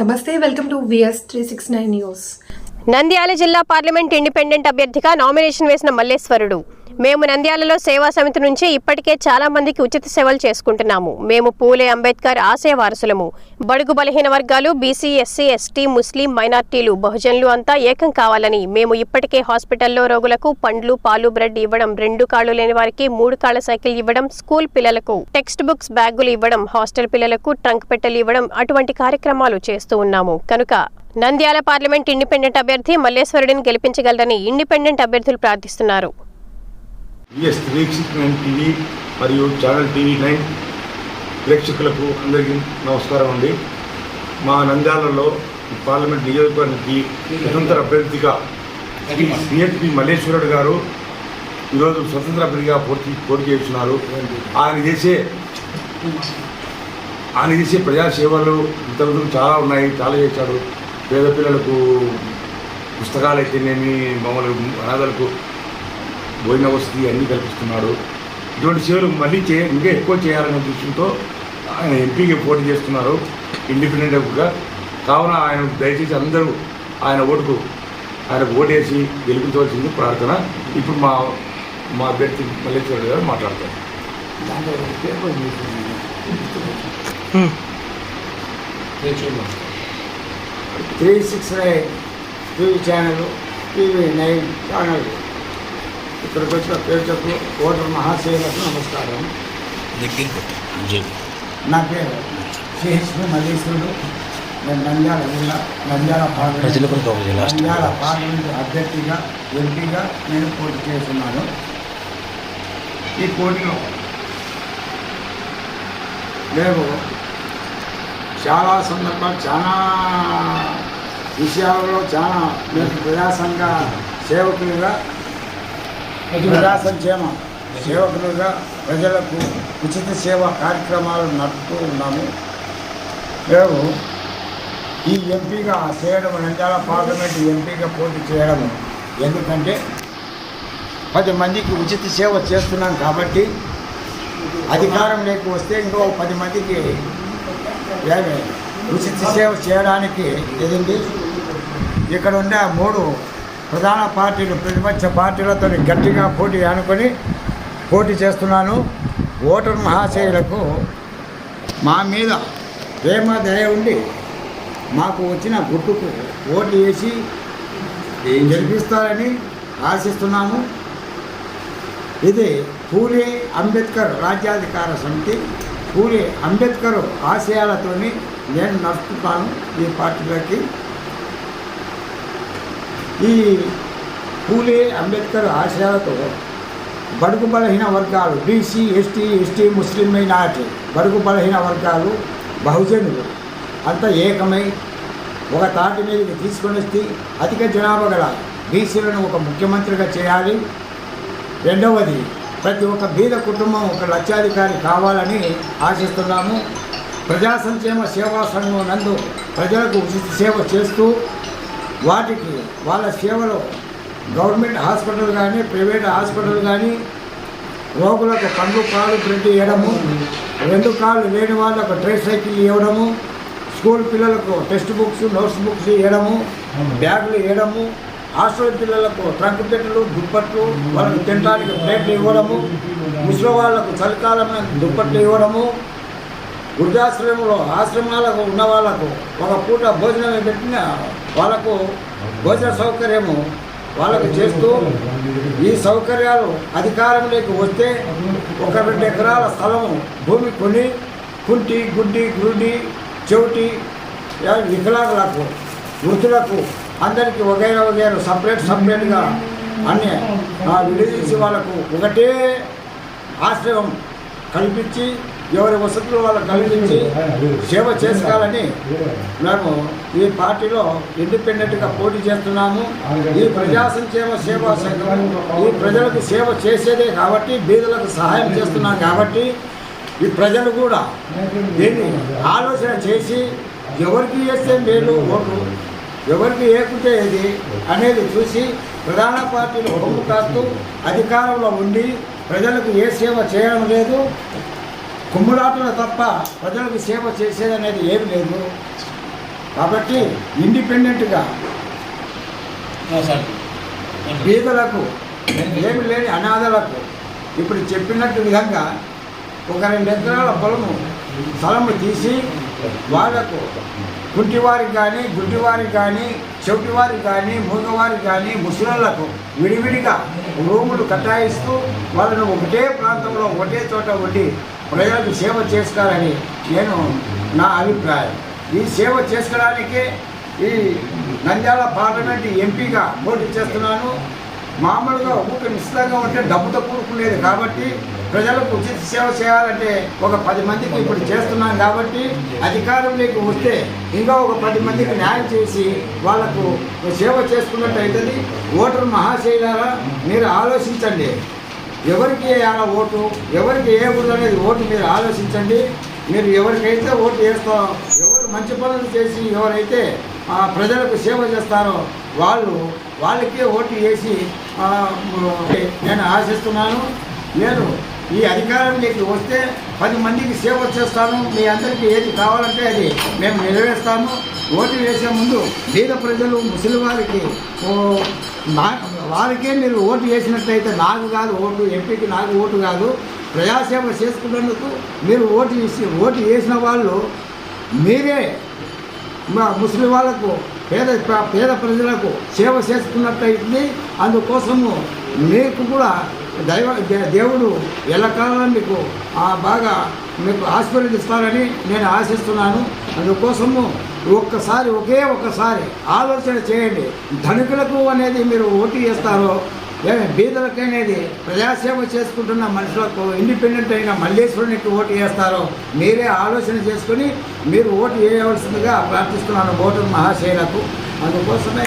నమస్తే welcome to VS three six nine news Nandyal జిల్లా parliament independent అభ్యర్థిగా nomination వేసిన మల్లేశ్వరుడు. మేము నంద్యాలలో సేవా సమితి నుంచి ఇప్పటికే చాలా మందికి ఉచిత సేవలు చేసుకుంటున్నాము. మేము పూలే అంబేద్కర్ ఆశయ వారసులము. బడుగు బలహీన వర్గాలు బీసీ ఎస్సీ ఎస్టీ ముస్లిం మైనార్టీలు బహుజనులు అంతా ఏకం కావాలని మేము ఇప్పటికే హాస్పిటల్లో రోగులకు పండ్లు పాలు బ్రెడ్ ఇవ్వడం రెండు కాళ్ళు లేని వారికి మూడు కాళ్ళ సైకిల్ ఇవ్వడం స్కూల్ పిల్లలకు టెక్స్ట్ బుక్స్ బ్యాగులు ఇవ్వడం హాస్టల్ పిల్లలకు ట్రంక్ పెట్టెలు ఇవ్వడం అటువంటి కార్యక్రమాలు చేస్తూ ఉన్నాము. కనుక నంద్యాల పార్లమెంట్ ఇండిపెండెంట్ అభ్యర్థి మల్లేశ్వరుడిని గెలిపించగలరని ఇండిపెండెంట్ అభ్యర్థులు ప్రార్థిస్తున్నారు. VS three six nine TV మరియు ఛానల్ టీవీ నైన్ ప్రేక్షకులకు అందరికీ నమస్కారం అండి. మా నంద్యాలలో పార్లమెంట్ నియోజకవర్గానికి స్వతంత్ర అభ్యర్థిగా సిఎస్పి మల్లేశ్వరుడు గారు ఈరోజు స్వతంత్ర అభ్యర్థిగా పోటీ పోటీ చేస్తున్నారు. ఆయన చేసే ఆయన చేసే ప్రజాసేవలు ఇతరులు చాలా ఉన్నాయి చాలా చేశాడు పేద పిల్లలకు పుస్తకాలు అయితేనేమి మామూలు అనాథలకు భోజన వసతి అన్నీ కల్పిస్తున్నాడు. ఇటువంటి సేవలు మళ్ళీ చే ఇంకా ఎక్కువ చేయాలనే దృష్టితో ఆయన ఎంపీకి పోటీ చేస్తున్నారు. ఇండిపెండెంట్గా కావున ఆయన దయచేసి అందరూ ఆయన ఓటుకు ఆయనకు ఓటేసి గెలిపించవలసింది ప్రార్థన. ఇప్పుడు మా మా అభ్యర్థి మల్లేశ్వరుడు గారు మాట్లాడతారు. Three six nine TV channel TV nine channel. ఇక్కడికి వచ్చిన ప్రేక్షకులు ఓటర్ మహాశయులకు నమస్కారం. నా పేరు సిహెచ్పి మల్లేశ్వరుడు. నేను నంద్యాల జిల్లా నంద్యాల పార్లమెంట్ నంద్యాల పార్లమెంట్ అభ్యర్థిగా ఎంపీగా నేను పోటీ చేస్తున్నాను. ఈ పోటీలో మేము చాలా సందర్భాలు చాలా విషయాలలో చాలా మేము ప్రజా సంఘ సేవకులుగా ప్రజా సంక్షేమ సేవకులుగా ప్రజలకు ఉచిత సేవా కార్యక్రమాలు నడుపుతూ ఉన్నాము. మేము ఈ ఎంపీగా చేయడం నంద్యాల పార్లమెంట్ ఎంపీగా పోటీ చేయడం ఎందుకంటే పది మందికి ఉచిత సేవ చేస్తున్నాం కాబట్టి అధికారం లేక వస్తే ఇంకో పది మందికి ఉచిత సేవ చేయడానికి ఎదింది ఇక్కడ ఉండే మూడు ప్రధాన పార్టీలు ప్రతిపక్ష పార్టీలతో గట్టిగా పోటీ అనుకొని పోటీ చేస్తున్నాను. ఓటర్ మహాశయులకు మా మీద ప్రేమ దయ ఉండి మాకు వచ్చిన గుట్టుకు ఓట్లు వేసి గెలిపిస్తారని ఆశిస్తున్నాము. ఇది పూలే అంబేద్కర్ రాజ్యాధికార సమితి. పూలే అంబేద్కర్ ఆశయాలతోని నేను నడుపుతాను ఈ పార్టీలోకి. ఈ పూలే అంబేద్కర్ ఆశయాలతో బడుగు బలహీన వర్గాలు BC ST ST Muslim minority బడుగు బలహీన వర్గాలు బహుజనులు. అంతా ఏకమై ఒక తాటి మీదకి తీసుకొని వస్తే అధిక జనాభా గల బీసీలను ఒక ముఖ్యమంత్రిగా చేయాలి. రెండవది ప్రతి ఒక్క బీద కుటుంబం ఒక లక్షాధికారి కావాలని ఆశిస్తున్నాము. ప్రజా సంక్షేమ సేవా సంఘం నందు ప్రజలకు ఉచిత సేవ చేస్తూ వాటికి వాళ్ళ సేవలో గవర్నమెంట్ హాస్పిటల్ కానీ ప్రైవేట్ హాస్పిటల్ కానీ రోగులకు పండ్లు కాళ్ళు ప్రింట్ ఇవ్వడము రెండు కాళ్ళు లేని వాళ్ళకు ట్రై సైకిల్ ఇవ్వడము స్కూల్ పిల్లలకు టెక్స్ట్ బుక్స్ నోట్స్ బుక్స్ ఇవ్వడము బ్యాగులు ఇవ్వడము హాస్టల్ పిల్లలకు ట్రంక్ పెట్టెలు దుప్పట్లు వాళ్ళకు తినడానికి ప్లేట్లు ఇవ్వడము ముసలి వాళ్ళకు చలికాలమైన దుప్పట్లు ఇవ్వడము వృద్ధాశ్రమంలో ఆశ్రమాలకు ఉన్న వాళ్ళకు ఒక పూట భోజనం పెట్టిన వాళ్ళకు భోజన సౌకర్యము వాళ్ళకు చేస్తూ ఈ సౌకర్యాలు అధికారంలోకి వస్తే ఒక రెండు ఎకరాల స్థలము భూమి కొని కుంటి గుడ్డి గుడ్డి చెవిటి వికలాంగులకు వృద్ధులకు అందరికీ వగైరా వగైరా సపరేట్ సపరేట్గా అన్ని ఆ, విడదీసి వాళ్ళకు ఒకటే ఆశ్రయం కల్పించి ఎవరి వసతులు వాళ్ళకు కలిగించి సేవ చేసుకోవాలని మేము ఈ పార్టీలో ఇండిపెండెంట్గా పోటీ చేస్తున్నాము. ఈ ప్రజా సంక్షేమ సేవా సంఘం ఈ ప్రజలకు సేవ చేసేదే కాబట్టి బీదలకు సహాయం చేస్తున్నాం కాబట్టి ఈ ప్రజలు కూడా దీన్ని ఆలోచన చేసి ఎవరికి వేస్తే మేలు ఓటు ఎవరికి ఏకుంటే ఏది అనేది చూసి ప్రధాన పార్టీలు హోము కాస్తూ అధికారంలో ఉండి ప్రజలకు ఏ సేవ చేయడం లేదు. కుమ్ములాటలు తప్ప ప్రజలకు సేవ చేసేది అనేది ఏమి లేదు. కాబట్టి ఇండిపెండెంట్గా పేదలకు ఏమి లేని అనాథలకు ఇప్పుడు చెప్పినట్టు విధంగా ఒక రెండు ఎకరాల పొలము స్థలము తీసి వాళ్ళకు కుంటివారికి కానీ గుడ్డివారికి కానీ చెవిటివారికి కానీ మూగవారికి కానీ ముసలోళ్ళకు విడివిడిగా రూములు కట్టాయిస్తూ వాళ్ళను ఒకటే ప్రాంతంలో ఒకటే చోట ఉండి ప్రజలకు సేవ చేసుకోవాలని నేను నా అభిప్రాయం. ఈ సేవ చేసుకోవడానికి ఈ నంద్యాల పార్లమెంట్ ఎంపీగా పోటీ చేస్తున్నాను. మామూలుగా ఊరికి నిశ్చితంగా ఉంటే డబ్బుతో కూడుకునేది కాబట్టి ప్రజలకు ఉచిత సేవ చేయాలంటే ఒక పది మందికి ఇప్పుడు చేస్తున్నాం కాబట్టి అధికారంలోకి వస్తే ఇంకా ఒక పది మందికి న్యాయం చేసి వాళ్ళకు సేవ చేసుకున్నట్టు అవుతుంది. ఓటర్ మహాశైలారా మీరు ఆలోచించండి. ఎవరికి వేయాల ఓటు ఎవరికి ఏ వేయకూడదు అనేది ఓటు మీరు ఆలోచించండి. మీరు ఎవరికైతే ఓటు వేస్తారో ఎవరు మంచి పనులు చేసి ఎవరైతే ప్రజలకు సేవ చేస్తారో వాళ్ళు వాళ్ళకే ఓటు వేసి నేను ఆశిస్తున్నాను. నేను ఈ అధికారంలోకి వస్తే పది మందికి సేవ చేస్తాను. మీ అందరికీ ఏది కావాలంటే అది మేము నెరవేరుస్తాము. ఓటు వేసే ముందు పేద ప్రజలు ముసలి వారికి వారికే మీరు ఓటు వేసినట్లయితే నాకు కాదు ఓటు ఎంపీకి నాకు ఓటు కాదు. ప్రజాసేవ చేసుకున్నందుకు మీరు ఓటు వేసి ఓటు వేసిన వాళ్ళు మీరే ముస్లిం వాళ్ళకు పేద పేద ప్రజలకు సేవ చేసుకున్నట్టయితుంది. అందుకోసము మీకు కూడా దైవ దే- దేవుడు ఎల్లకాలం మీకు బాగా మీకు ఆశీర్వదిస్తారని నేను ఆశిస్తున్నాను. అందుకోసము ఒక్కసారి ఒకే ఒక్కసారి ఆలోచన చేయండి. ధనికులకు అనేది మీరు ఓటు చేస్తారో బీదలకు అనేది ప్రజాసేవ చేసుకుంటున్న మనుషులకు ఇండిపెండెంట్ అయిన మల్లేశ్వరునికి ఓటు వేస్తారో మీరే ఆలోచన చేసుకుని మీరు ఓటు వేయవలసిందిగా ప్రార్థిస్తున్నాను ఓటు మహాశైలకు అందుకోసమే